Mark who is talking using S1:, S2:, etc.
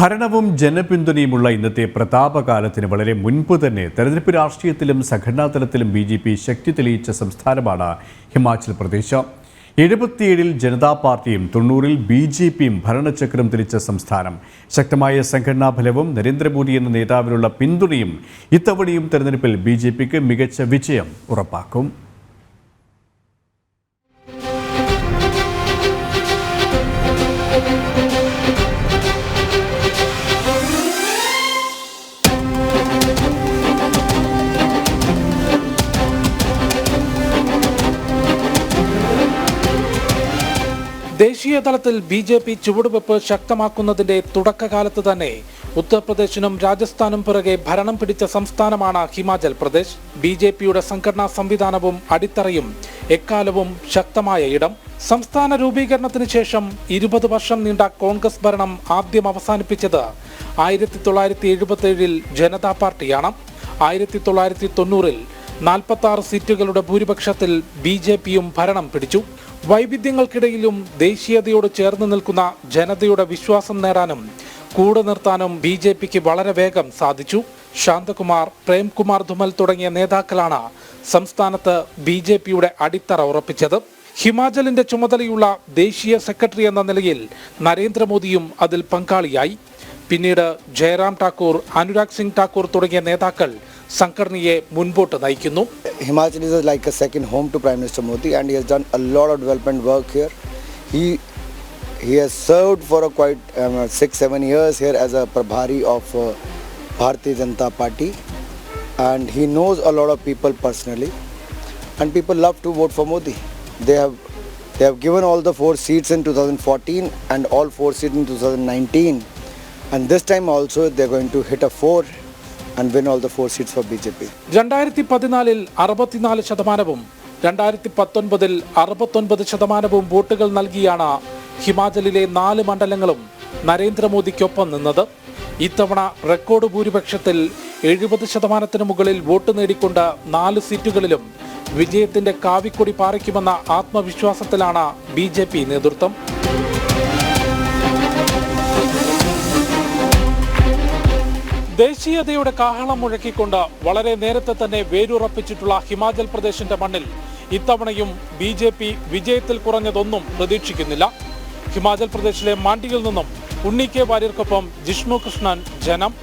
S1: ഭരണവും ജനപിന്തുണയുമുള്ള ഇന്നത്തെ പ്രതാപകാലത്തിന് വളരെ മുൻപ് തന്നെ തെരഞ്ഞെടുപ്പ് രാഷ്ട്രീയത്തിലും സംഘടനാ തലത്തിലും ബി ജെ പി ശക്തി തെളിയിച്ച സംസ്ഥാനമാണ് ഹിമാചൽ പ്രദേശ്. എഴുപത്തിയേഴിൽ ജനതാ പാർട്ടിയും തൊണ്ണൂറിൽ ബി ജെ പിയും ഭരണചക്രം തിരിച്ച സംസ്ഥാനം. ശക്തമായ സംഘടനാ ഫലവും നരേന്ദ്രമോദി എന്ന നേതാവിനുള്ള പിന്തുണയും ഇത്തവണയും തെരഞ്ഞെടുപ്പിൽ ബി മികച്ച വിജയം ഉറപ്പാക്കും.
S2: ദേശീയ തലത്തിൽ ബി ജെ പി ചുവടുവെപ്പ് ശക്തമാക്കുന്നതിന്റെ തുടക്കകാലത്ത് തന്നെ ഉത്തർപ്രദേശിനും രാജസ്ഥാനും പിറകെ ഭരണം പിടിച്ച സംസ്ഥാനമാണ് ഹിമാചൽ പ്രദേശ്. ബി ജെ പിയുടെ സംഘടനാ സംവിധാനവും അടിത്തറയും എക്കാലവും ശക്തമായ ഇടം. സംസ്ഥാന രൂപീകരണത്തിന് ശേഷം ഇരുപത് വർഷം നീണ്ട കോൺഗ്രസ് ഭരണം ആദ്യം അവസാനിപ്പിച്ചത് ആയിരത്തി തൊള്ളായിരത്തി എഴുപത്തി ജനതാ പാർട്ടിയാണ്. ആയിരത്തി തൊള്ളായിരത്തി തൊണ്ണൂറിൽ നാൽപ്പത്തി സീറ്റുകളുടെ ഭൂരിപക്ഷത്തിൽ ബി ജെ പിയും ഭരണം പിടിച്ചു. വൈവിധ്യങ്ങൾക്കിടയിലും ദേശീയതയോട് ചേർന്ന് നിൽക്കുന്ന ജനതയുടെ വിശ്വാസം നേടാനും കൂടെ നിർത്താനും ബി ജെ പിക്ക് വളരെ വേഗം സാധിച്ചു. ശാന്തകുമാർ പ്രേംകുമാർ ധുമൽ തുടങ്ങിയ നേതാക്കളാണ് സംസ്ഥാനത്ത് ബി ജെ പിയുടെ അടിത്തറ ഉറപ്പിച്ചത്. ഹിമാചലിന്റെ ചുമതലയുള്ള ദേശീയ സെക്രട്ടറി എന്ന നിലയിൽ നരേന്ദ്രമോദിയും അതിൽ പങ്കാളിയായി. പിന്നീട് ജയറാം ഠാക്കൂർ അനുരാഗ് സിംഗ് ഠാക്കൂർ തുടങ്ങിയ നേതാക്കൾ സംഘടനയെ മുൻപോട്ട് നയിക്കുന്നു
S3: Himachal is like a second home to Prime Minister Modi, and he has done a lot of development work here. He he has served for a quite um, six seven years here as a prabhari of uh, Bharatiya Janata Party, and he knows a lot of people personally, and people love to vote for Modi. They have they have given all the four seats in 2014 and all four seats in 2019, and this time also they're going to hit a four And win all the four seats for BJP.
S2: രണ്ടായിരത്തി പതിനാലിൽ അറുപത്തിനാല് ശതമാനവും രണ്ടായിരത്തി പത്തൊൻപതിൽ അറുപത്തൊൻപത് ശതമാനവും വോട്ടുകൾ നൽകിയാണ് ഹിമാചലിലെ നാല് മണ്ഡലങ്ങളും നരേന്ദ്രമോദിക്കൊപ്പം നിന്നത് ഇത്തവണ റെക്കോർഡ് ഭൂരിപക്ഷത്തിൽ എഴുപത് ശതമാനത്തിന് മുകളിൽ വോട്ട് നേടിക്കൊണ്ട് നാല് സീറ്റുകളിലും വിജയത്തിന്റെ കാവിക്കൊടി പാറിക്കുമെന്ന ആത്മവിശ്വാസത്തിലാണ് ബി നേതൃത്വം ദേശീയതയുടെ കാഹളം മുഴക്കിക്കൊണ്ട് വളരെ നേരത്തെ തന്നെ വേരുറപ്പിച്ചിട്ടുള്ള ഹിമാചൽ പ്രദേശിന്റെ മണ്ണിൽ ഇത്തവണയും ബി ജെ പി വിജയത്തിൽ കുറഞ്ഞതൊന്നും പ്രതീക്ഷിക്കുന്നില്ല. ഹിമാചൽ പ്രദേശിലെ മാണ്ടിയിൽ നിന്നും ഉണ്ണി കെ വാര്യർക്കൊപ്പം ജിഷ്ണു കൃഷ്ണൻ ജനം.